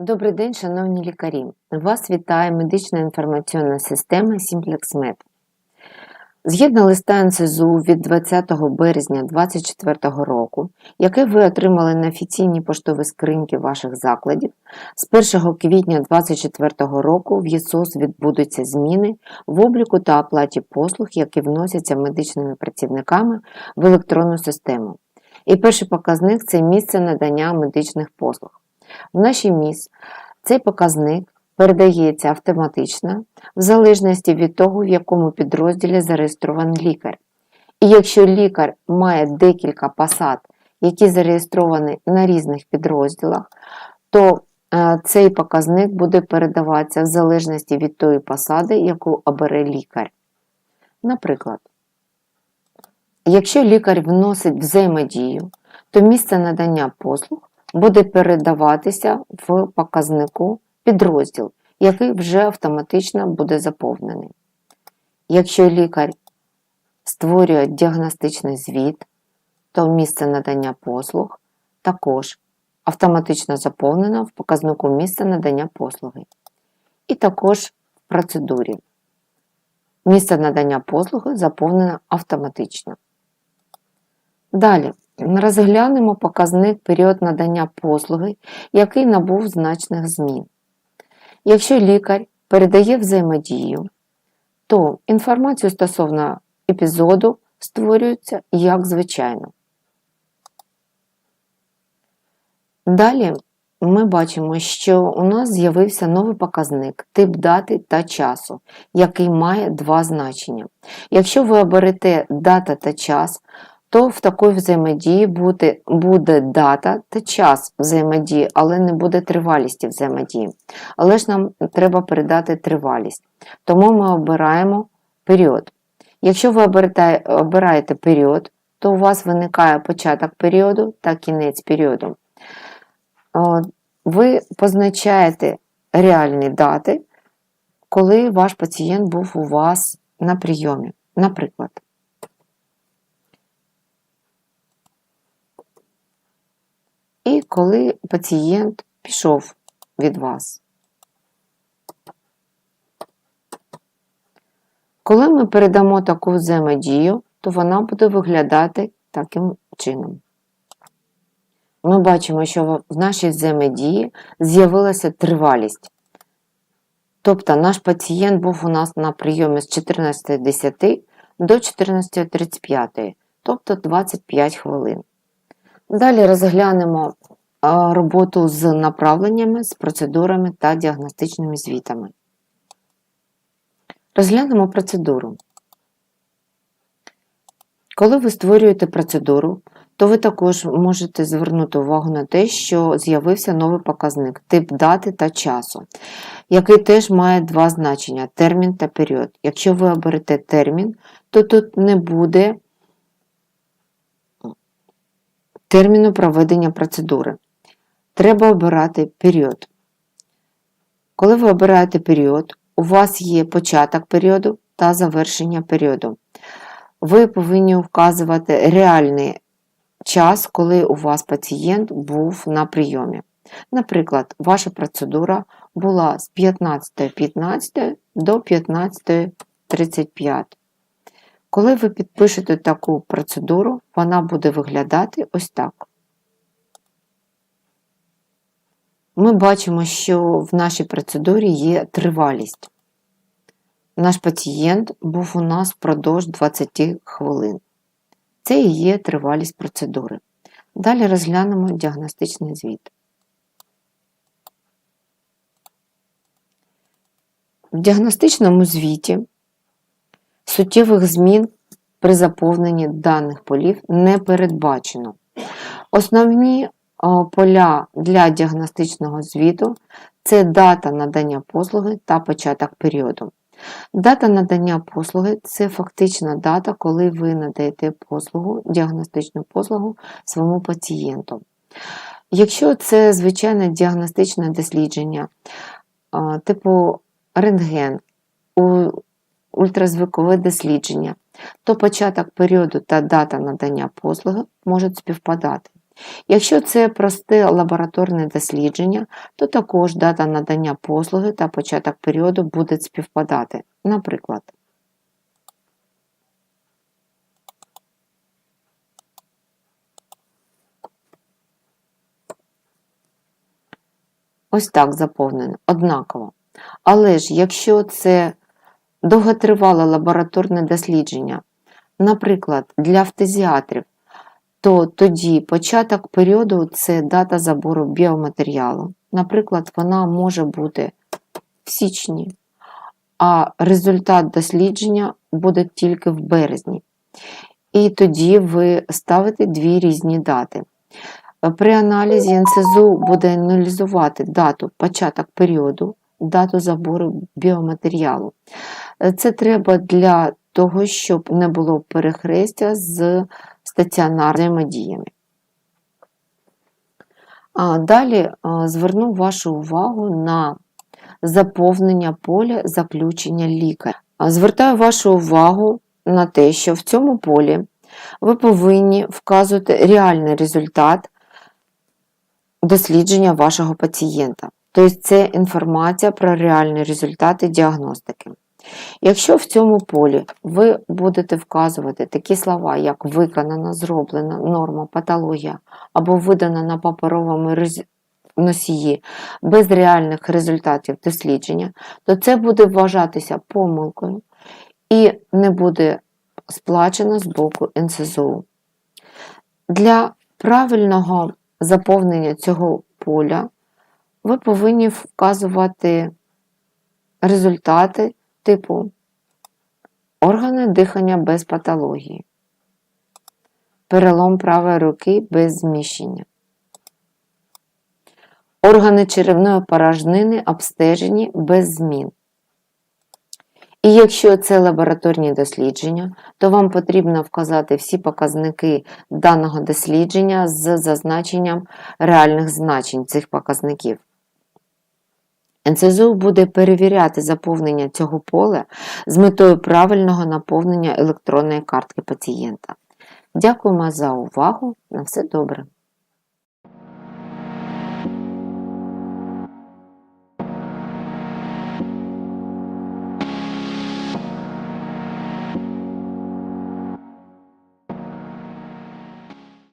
Добрий день, шановні лікарі! Вас вітає медична інформаційна система SimplexMed. Згідно листа НСЗУ від 20 березня 2024 року, яке ви отримали на офіційній поштовій скриньки ваших закладів, з 1 квітня 2024 року в ЄСОС відбудуться зміни в обліку та оплаті послуг, які вносяться медичними працівниками в електронну систему. І перший показник це місце надання медичних послуг. В нашій МІС цей показник передається автоматично в залежності від того, в якому підрозділі зареєстрований лікар. І якщо лікар має декілька посад, які зареєстровані на різних підрозділах, то е, цей показник буде передаватися в залежності від тої посади, яку обере лікар. Наприклад, якщо лікар вносить взаємодію, то місце надання послуг буде передаватися в показнику підрозділ, який вже автоматично буде заповнений. Якщо лікар створює діагностичний звіт, то місце надання послуг також автоматично заповнено в показнику місця надання послуги. І також в процедурі. Місце надання послуги заповнено автоматично. Далі розглянемо показник період надання послуги, який набув значних змін. Якщо лікар передає взаємодію, то інформацію стосовно епізоду створюється як звичайно. Далі ми бачимо, що у нас з'явився новий показник тип дати та часу, який має два значення. Якщо ви оберете дата та час, то в такої взаємодії буде, буде дата та час взаємодії, але не буде тривалісті взаємодії. Але ж нам треба передати тривалість. Тому ми обираємо період. Якщо ви обираєте період, то у вас виникає початок періоду та кінець періоду. Ви позначаєте реальні дати, коли ваш пацієнт був у вас на прийомі. Наприклад, і коли пацієнт пішов від вас. Коли ми передамо таку взаємодію, то вона буде виглядати таким чином. Ми бачимо, що в нашій взаємодії з'явилася тривалість. Тобто наш пацієнт був у нас на прийомі з 14.10 до 14.35, тобто 25 хвилин. Далі розглянемо роботу з направленнями, з процедурами та діагностичними звітами. Розглянемо процедуру. Коли ви створюєте процедуру, то ви також можете звернути увагу на те, що з'явився новий показник тип дати та часу, який теж має два значення термін та період. Якщо ви оберете термін, то тут не буде терміну проведення процедури. Треба обирати період. Коли ви обираєте період, у вас є початок періоду та завершення періоду. Ви повинні вказувати реальний час, коли у вас пацієнт був на прийомі. Наприклад, ваша процедура була з 15.15 .15 до 15.35. Коли ви підпишете таку процедуру, вона буде виглядати ось так. Ми бачимо, що в нашій процедурі є тривалість. Наш пацієнт був у нас впродовж 20 хвилин. Це і є тривалість процедури. Далі розглянемо діагностичний звіт. В діагностичному звіті Суттєвих змін при заповненні даних полів не передбачено. Основні поля для діагностичного звіту це дата надання послуги та початок періоду. Дата надання послуги це фактична дата, коли ви надаєте послугу, діагностичну послугу своєму пацієнту. Якщо це звичайне діагностичне дослідження, типу рентген, ультразвукове дослідження, то початок періоду та дата надання послуги можуть співпадати. Якщо це просте лабораторне дослідження, то також дата надання послуги та початок періоду будуть співпадати. Наприклад, ось так заповнено, однаково. Але ж якщо це довготривале лабораторне дослідження, наприклад, для фтизіатрів, то тоді початок періоду це дата забору біоматеріалу. Наприклад, вона може бути в січні, а результат дослідження буде тільки в березні. І тоді ви ставите дві різні дати. При аналізі НСЗУ буде аналізувати дату початок періоду, дату забору біоматеріалу. Це треба для того, щоб не було перехрестя з стаціонарними діями. Далі зверну вашу увагу на заповнення поля заключення лікаря. Звертаю вашу увагу на те, що в цьому полі ви повинні вказувати реальний результат дослідження вашого пацієнта. Тобто це інформація про реальні результати діагностики. Якщо в цьому полі ви будете вказувати такі слова, як виконана, зроблена, норма, патологія або видана на паперовому носії без реальних результатів дослідження, то це буде вважатися помилкою і не буде сплачено з боку НСЗУ. Для правильного заповнення цього поля ви повинні вказувати результати типу органи дихання без патології, перелом правої руки без зміщення, органи черевної порожнини обстежені без змін. І якщо це лабораторні дослідження, то вам потрібно вказати всі показники даного дослідження з зазначенням реальних значень цих показників. НСЗУ буде перевіряти заповнення цього поля з метою правильного наповнення електронної картки пацієнта. Дякуємо за увагу. На все добре!